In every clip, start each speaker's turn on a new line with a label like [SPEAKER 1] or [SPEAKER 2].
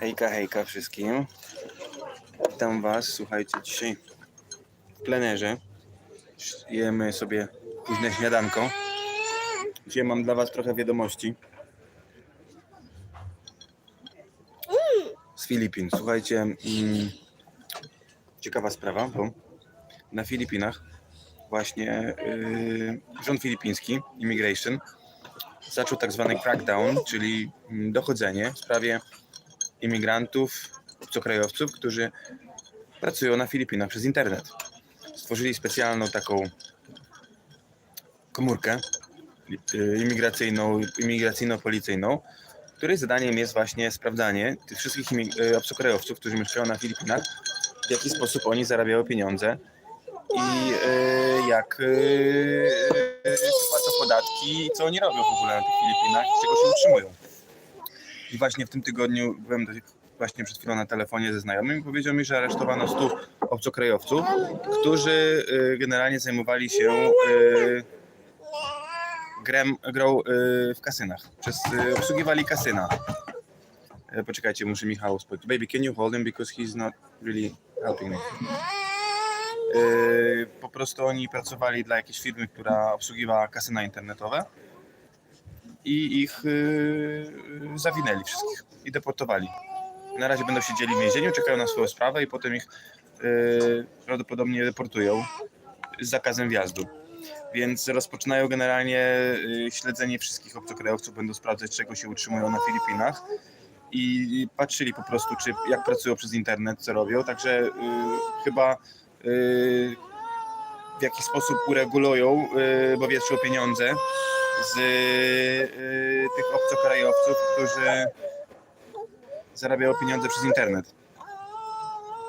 [SPEAKER 1] Hejka, hejka wszystkim. Witam Was. Słuchajcie, dzisiaj w plenerze jemy sobie późne śniadanko. Dzisiaj mam dla Was trochę wiadomości Filipin. Słuchajcie, mm, ciekawa sprawa, bo na Filipinach właśnie yy, rząd filipiński, immigration, zaczął tak zwany crackdown, czyli mm, dochodzenie w sprawie imigrantów, obcokrajowców, którzy pracują na Filipinach przez internet. Stworzyli specjalną taką komórkę y, imigracyjną, imigracyjno-policyjną, której zadaniem jest właśnie sprawdzanie tych wszystkich y, obcokrajowców, którzy mieszkają na Filipinach, w jaki sposób oni zarabiają pieniądze i y, jak y, płacą podatki i co oni robią w ogóle na tych Filipinach z czego się utrzymują. I właśnie w tym tygodniu byłem do, właśnie przed chwilą na telefonie ze znajomym i powiedział mi, że aresztowano 100 obcokrajowców, którzy generalnie zajmowali się grem, grą y, w kasynach. Przez, y, obsługiwali kasyna. E, Poczekajcie, muszę Michał spojrzeć. Baby, can you hold him because he's not really helping me. Y, Po prostu oni pracowali dla jakiejś firmy, która obsługiwała kasyna internetowe i ich y, zawinęli wszystkich i deportowali. Na razie będą siedzieli w więzieniu, czekają na swoją sprawę i potem ich prawdopodobnie deportują z zakazem wjazdu. Więc rozpoczynają generalnie y, śledzenie wszystkich obcokrajowców, będą sprawdzać, czego się utrzymują na Filipinach i patrzyli po prostu, czy jak pracują przez internet, co robią. Także y, chyba y, w jaki sposób uregulują, y, bo wieszczą pieniądze z y, tych obcokrajowców, którzy zarabiają pieniądze przez internet.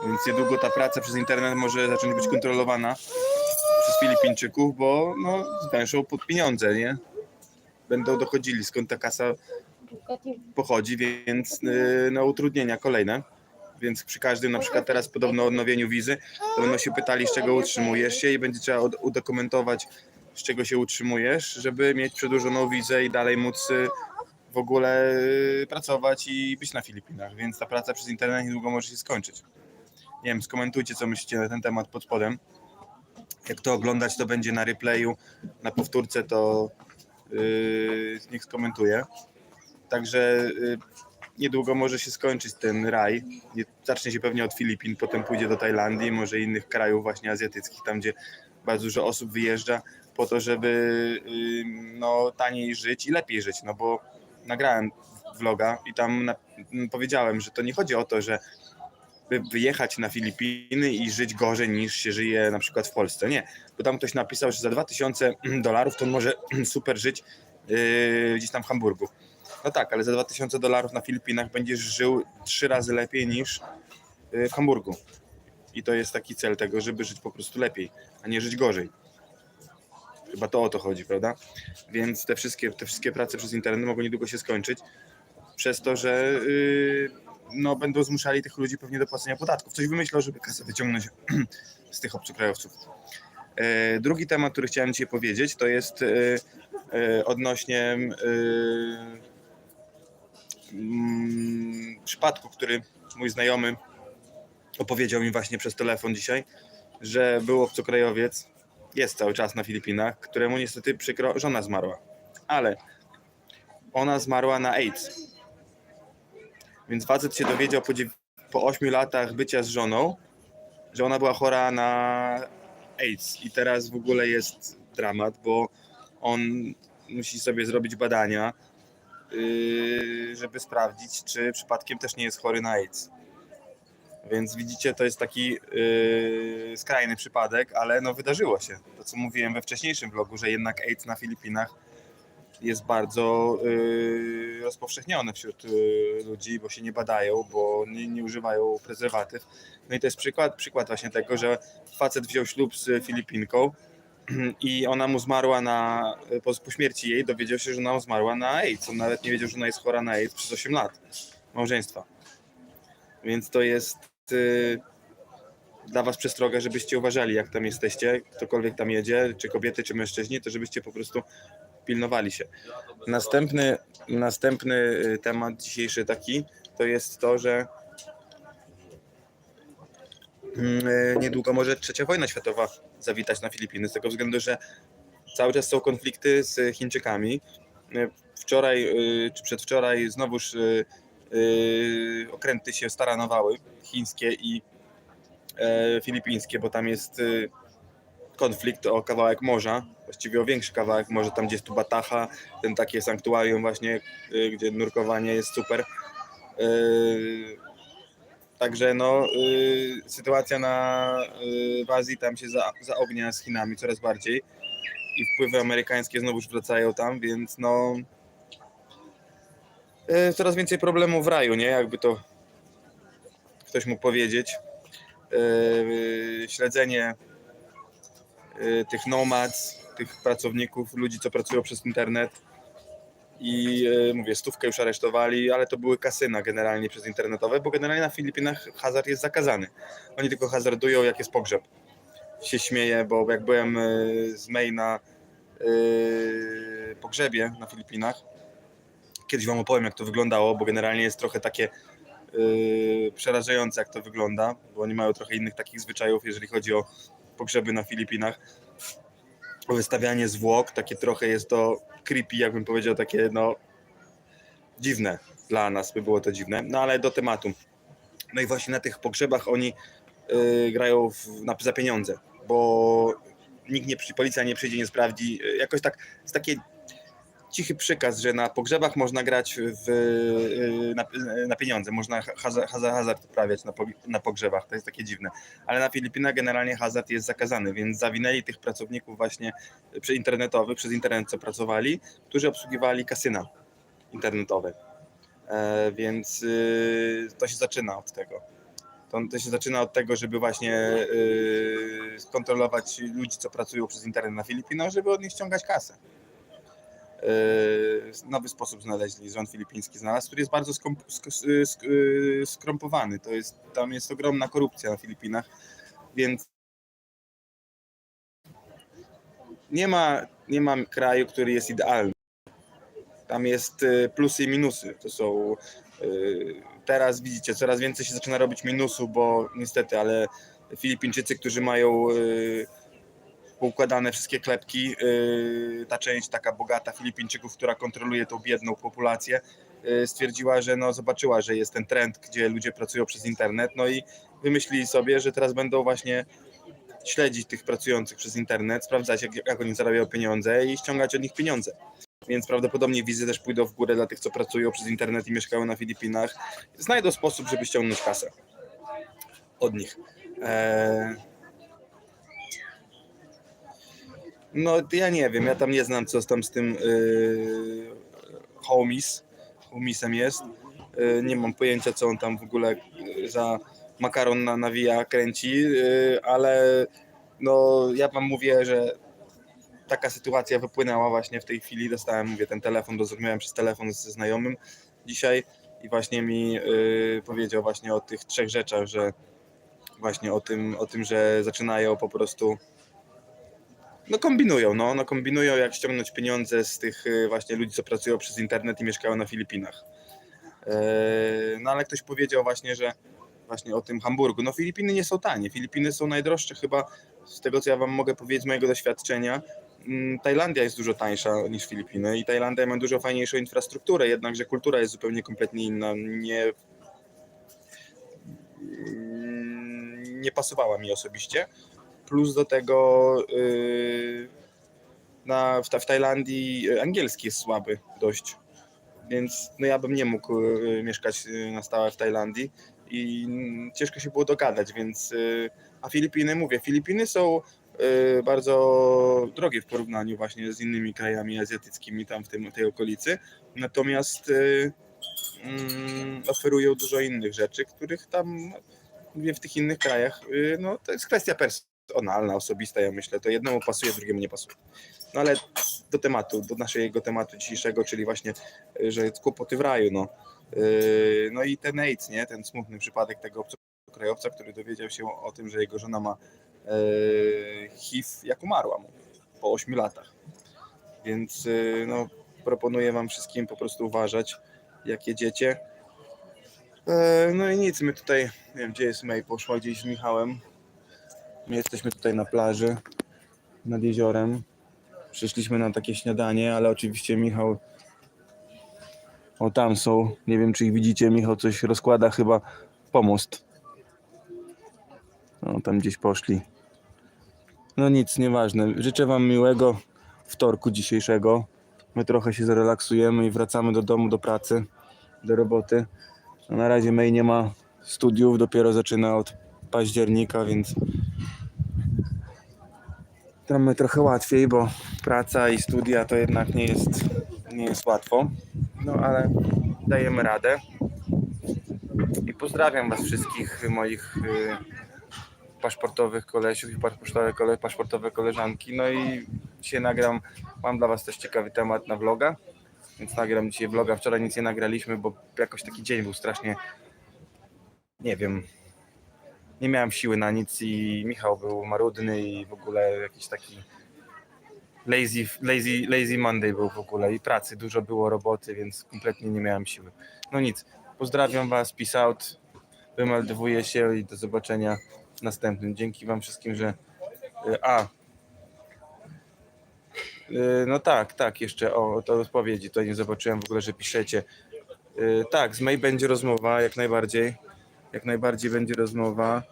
[SPEAKER 1] Więc niedługo ta praca przez internet może zacząć być kontrolowana Filipińczyków, bo no, zwęszą pod pieniądze, nie? Będą dochodzili skąd ta kasa pochodzi, więc y, no, utrudnienia kolejne. Więc przy każdym, na przykład teraz podobno odnowieniu wizy, to będą się pytali, z czego utrzymujesz się i będzie trzeba ud- udokumentować, z czego się utrzymujesz, żeby mieć przedłużoną wizę i dalej móc y, w ogóle y, pracować i być na Filipinach. Więc ta praca przez internet niedługo może się skończyć. Nie wiem, skomentujcie, co myślicie na ten temat pod spodem. Jak to oglądać, to będzie na replayu, na powtórce, to yy, niech skomentuje. Także yy, niedługo może się skończyć ten raj. Nie, zacznie się pewnie od Filipin, potem pójdzie do Tajlandii, może innych krajów właśnie azjatyckich, tam gdzie bardzo dużo osób wyjeżdża po to, żeby yy, no, taniej żyć i lepiej żyć, no bo nagrałem vloga i tam powiedziałem, że to nie chodzi o to, że by wyjechać na Filipiny i żyć gorzej niż się żyje na przykład w Polsce. Nie, bo tam ktoś napisał, że za 2000 dolarów to on może super żyć yy, gdzieś tam w Hamburgu. No tak, ale za 2000 dolarów na Filipinach będziesz żył trzy razy lepiej niż yy, w Hamburgu. I to jest taki cel tego, żeby żyć po prostu lepiej, a nie żyć gorzej. Chyba to o to chodzi, prawda? Więc te wszystkie, te wszystkie prace przez internet mogą niedługo się skończyć przez to, że yy, no, będą zmuszali tych ludzi pewnie do płacenia podatków. Coś wymyślą, żeby kasę wyciągnąć z tych obcokrajowców. E, Drugi temat, który chciałem dzisiaj powiedzieć, to jest e, e, odnośnie mm, przypadku, który mój znajomy opowiedział mi właśnie przez telefon dzisiaj, że był obcokrajowiec, jest cały czas na Filipinach, któremu niestety przykro, żona zmarła. Ale ona zmarła na AIDS. Więc facet się dowiedział po, po 8 latach bycia z żoną, że ona była chora na AIDS. I teraz w ogóle jest dramat, bo on musi sobie zrobić badania, yy, żeby sprawdzić, czy przypadkiem też nie jest chory na AIDS. Więc widzicie, to jest taki yy, skrajny przypadek, ale no wydarzyło się. To co mówiłem we wcześniejszym vlogu, że jednak AIDS na Filipinach jest bardzo y, rozpowszechnione wśród y, ludzi, bo się nie badają, bo nie, nie używają prezerwatyw. No i to jest przykład, przykład właśnie tego, że facet wziął ślub z Filipinką i ona mu zmarła na, po, po śmierci jej dowiedział się, że ona zmarła na AIDS. On nawet nie wiedział, że ona jest chora na AIDS przez 8 lat małżeństwa. Więc to jest y, dla was przestroga, żebyście uważali, jak tam jesteście, ktokolwiek tam jedzie, czy kobiety, czy mężczyźni, to żebyście po prostu pilnowali się. Następny, następny y, temat dzisiejszy taki, to jest to, że mm, y, niedługo może trzecia wojna światowa zawitać na Filipiny, z tego względu, że cały czas są konflikty z Chińczykami. Y, Wczoraj czy przedwczoraj znowuż okręty się staranowały, chińskie i e, filipińskie, bo tam jest konflikt o kawałek morza, właściwie o większy kawałek morza, tam gdzie jest tu Bataha, ten takie sanktuarium właśnie, y, gdzie nurkowanie jest super. Y, Także no, y, sytuacja na, w Azji tam się za, zaognia z Chinami coraz bardziej i wpływy amerykańskie znowuż wracają tam, więc no coraz więcej problemów w raju, nie? Jakby to ktoś mógł powiedzieć. Śledzenie tych nomads, tych pracowników, ludzi, co pracują przez internet. I y, mówię, stówkę już aresztowali, ale to były kasyna generalnie przez internetowe, bo generalnie na Filipinach hazard jest zakazany. Oni tylko hazardują, jak jest pogrzeb. Się śmieję, bo jak byłem y, z May na y, pogrzebie na Filipinach, kiedyś wam opowiem, jak to wyglądało, bo generalnie jest trochę takie yy, przerażające, jak to wygląda, bo oni mają trochę innych takich zwyczajów, jeżeli chodzi o pogrzeby na Filipinach. Wystawianie zwłok, takie trochę jest to creepy, jakbym powiedział, takie no dziwne dla nas by było to dziwne, no ale do tematu. No i właśnie na tych pogrzebach oni yy, grają w, na, za pieniądze, bo nikt nie, policja nie przyjdzie, nie sprawdzi. Yy, Jakoś tak, jest takie cichy przykaz, że na pogrzebach można grać w, yy, na, na pieniądze, można hazard, hazard uprawiać na, na pogrzebach, to jest takie dziwne. Ale na Filipinach generalnie hazard jest zakazany, więc zawinęli tych pracowników właśnie przy internetowych, przez internet co pracowali, którzy obsługiwali kasyna internetowe. E, więc yy, to się zaczyna od tego. To, to się zaczyna od tego, żeby właśnie yy, skontrolować ludzi, co pracują przez internet na Filipinach, żeby od nich ściągać kasę. Yy, nowy sposób znaleźli, rząd filipiński znalazł, który jest bardzo skomp- sk- sk- skrumpowany. To jest, tam jest ogromna korupcja na Filipinach, więc nie ma, nie ma kraju, który jest idealny. Tam jest yy, plusy i minusy. To są teraz widzicie, coraz więcej się zaczyna robić minusu, bo niestety, ale Filipińczycy, którzy mają poukładane wszystkie klepki. Yy, Ta część taka bogata Filipińczyków, która kontroluje tą biedną populację, yy, stwierdziła, że no, zobaczyła, że jest ten trend, gdzie ludzie pracują przez internet, no i wymyślili sobie, że teraz będą właśnie śledzić tych pracujących przez internet, sprawdzać jak, jak oni zarabiają pieniądze i ściągać od nich pieniądze. Więc prawdopodobnie wizy też pójdą w górę dla tych, co pracują przez internet i mieszkają na Filipinach. Znajdą sposób, żeby ściągnąć kasę od nich. Eee, No ja nie wiem, ja tam nie znam co tam z tym yy, homisem jest. Yy, nie mam pojęcia co on tam w ogóle yy, za makaron na, nawija, kręci, yy, ale no ja wam mówię, że taka sytuacja wypłynęła właśnie w tej chwili. Dostałem, mówię, ten telefon, rozmawiałem przez telefon ze znajomym dzisiaj i właśnie mi yy, powiedział właśnie o tych trzech rzeczach, że właśnie o tym, o tym, że zaczynają po prostu no kombinują, no, no kombinują jak ściągnąć pieniądze z tych y, właśnie ludzi, co pracują przez internet i mieszkają na Filipinach. Eee, No ale ktoś powiedział właśnie, że właśnie o tym Hamburgu. No Filipiny nie są tanie. Filipiny są najdroższe chyba z tego, co ja wam mogę powiedzieć z mojego doświadczenia. mm, Tajlandia jest dużo tańsza niż Filipiny i Tajlandia ma dużo fajniejszą infrastrukturę, jednakże kultura jest zupełnie kompletnie inna. Nie, mm, nie pasowała mi osobiście. Plus do tego yy, na, w, w Tajlandii angielski jest słaby dość. Więc no ja bym nie mógł yy, mieszkać yy, na stałe w Tajlandii i ciężko się było dogadać, więc a Filipiny, mówię, Filipiny są bardzo drogie w porównaniu właśnie z innymi krajami azjatyckimi tam w tym, tej okolicy, natomiast mm, oferują dużo innych rzeczy, których tam mówię, w tych innych krajach, no to jest kwestia pers personalna, osobista, ja myślę. To jednemu pasuje, drugiemu nie pasuje. No ale do tematu, do naszego tematu dzisiejszego, czyli właśnie, y, że kłopoty w raju, no. Yy, No i ten AIDS, nie? Ten smutny przypadek tego obcokrajowca, który dowiedział się o tym, że jego żona ma yy, HIV, jak umarła mu po 8 latach. Więc no, proponuję Wam wszystkim po prostu uważać, jak jedziecie. No i nic, my tutaj, nie wiem gdzie jest May, poszła gdzieś z Michałem. My jesteśmy tutaj na plaży, nad jeziorem. Przyszliśmy na takie śniadanie, ale oczywiście Michał o, tam są. Nie wiem, czy ich widzicie. Michał coś rozkłada chyba pomost. No, tam gdzieś poszli. No nic, nieważne. Życzę Wam miłego wtorku dzisiejszego. My trochę się zrelaksujemy i wracamy do domu, do pracy, do roboty. No, na razie May nie ma studiów, dopiero zaczyna od października, więc mamy trochę łatwiej, bo praca i studia to jednak nie jest, nie jest łatwo. No ale dajemy radę. I pozdrawiam Was wszystkich, moich y, paszportowych kolesiów i paszportowe, kole, paszportowe koleżanki. No i dzisiaj nagram, mam dla Was też ciekawy temat na vloga, więc nagram dzisiaj vloga. Wczoraj nic nie nagraliśmy, bo jakoś taki dzień był strasznie, nie wiem, nie miałem siły na nic i Michał był marudny i w ogóle jakiś taki lazy, lazy, lazy Monday był w ogóle i pracy dużo było roboty, więc kompletnie nie miałem siły. No nic, pozdrawiam Was, peace out, wymeldowuję się i do zobaczenia następnym. Dzięki Wam wszystkim, że... y, A, Y, no tak, tak, jeszcze o, to odpowiedzi, to nie zobaczyłem w ogóle, że piszecie. Y, Tak, z May będzie rozmowa, jak najbardziej. Jak najbardziej będzie rozmowa.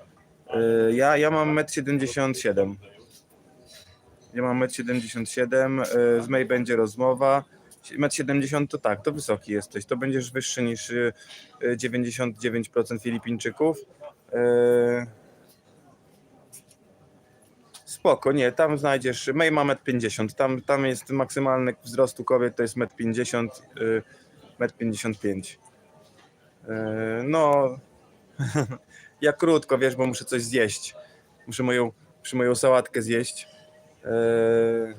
[SPEAKER 1] Y, Ja, ja mam 1,77 m. Ja mam 1,77 m. y, Z May będzie rozmowa. 1,70 m to tak, to wysoki jesteś. To będziesz wyższy niż y, y, 99% Filipińczyków. Y, Spoko, nie, tam znajdziesz. May ma 1,50 m. Tam, tam jest maksymalny wzrostu kobiet to jest 1,50 m, y, 1,55 m. No, ja krótko, wiesz, bo muszę coś zjeść. Muszę moją, muszę moją sałatkę zjeść. Eee,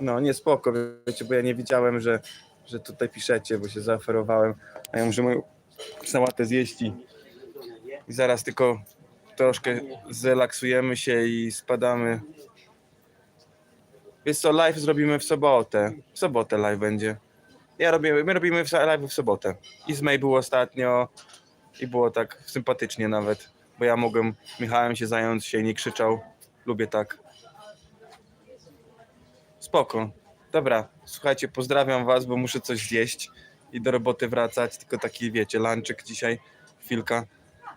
[SPEAKER 1] No, nie spoko, wiecie, bo ja nie widziałem, że, że tutaj piszecie, bo się zaoferowałem. A ja muszę moją sałatę zjeść i, i zaraz tylko troszkę zrelaksujemy się i spadamy. Wiesz co, live zrobimy w sobotę. W sobotę live będzie. Ja robię, my robimy live w sobotę. I z May było ostatnio i było tak sympatycznie nawet, bo ja mogłem Michałem się zająć, się nie krzyczał. Lubię tak. Spoko. Dobra, słuchajcie, pozdrawiam was, bo muszę coś zjeść i do roboty wracać, tylko taki wiecie, lunchek dzisiaj, chwilka.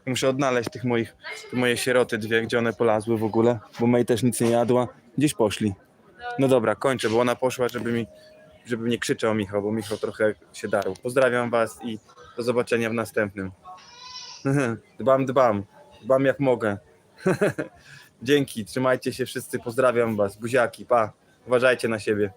[SPEAKER 1] Muszę odnaleźć tych moich, te moje sieroty dwie, gdzie one polazły w ogóle, bo May też nic nie jadła. Gdzieś poszli. No dobra, kończę, bo ona poszła, żeby mi, żeby nie krzyczał Michał, bo Michał trochę się darł. Pozdrawiam was i do zobaczenia w następnym. Dbam, dbam. Dbam jak mogę. Dzięki, trzymajcie się wszyscy, pozdrawiam was. Buziaki, pa. Uważajcie na siebie.